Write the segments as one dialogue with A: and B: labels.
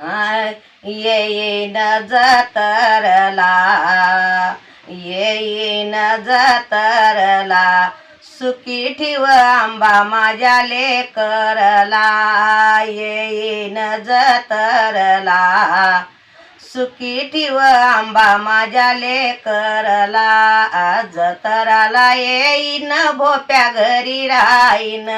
A: येईन जतरला येईन जतरला सुखी ठिव आंबा माझ्या लेकरला येईन जतरला सुखी ठिव आंबा माझ्या लेकरला जतराला येईन भोप्या घरी राहीन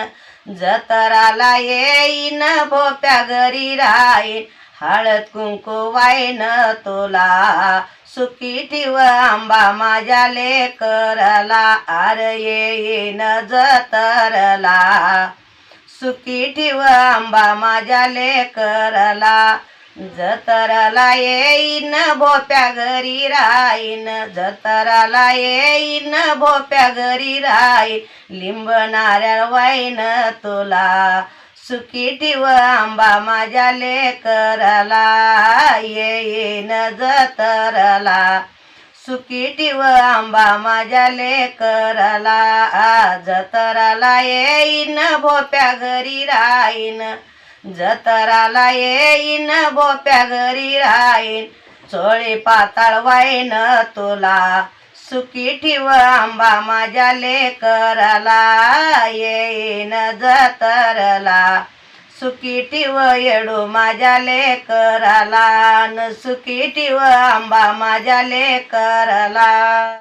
A: जतराला येईन भोप्या घरी राहीन हळद कुंकू वाईन तुला. सुखी ठिव आंबा माझ्या लेकरला. आर येईन जतरला. सुखी ठिव आंबा माझ्या लेकरला. जतराला येईन भोप्या घरी राईन जतराला येईन भोप्या घरी राहीन. लिंब नारळ वाईन तुला. सुखी ठेव आंबा माझ्या लेकरला. येईन जतरला. सुखी ठेव आंबा माझ्या लेकरला. जतराला येईन भोप्या घरी राहीन. जतराला येईन भोप्या घरी राहीन. चोळी पाताळ वाईन तुला. सुखी ठिव आंबा माझ्या लेकरला येईन जतरला. सुखी ठिव येडू माझ्या लेकरला न सुखी ठिव आंबा माझ्या लेकरला.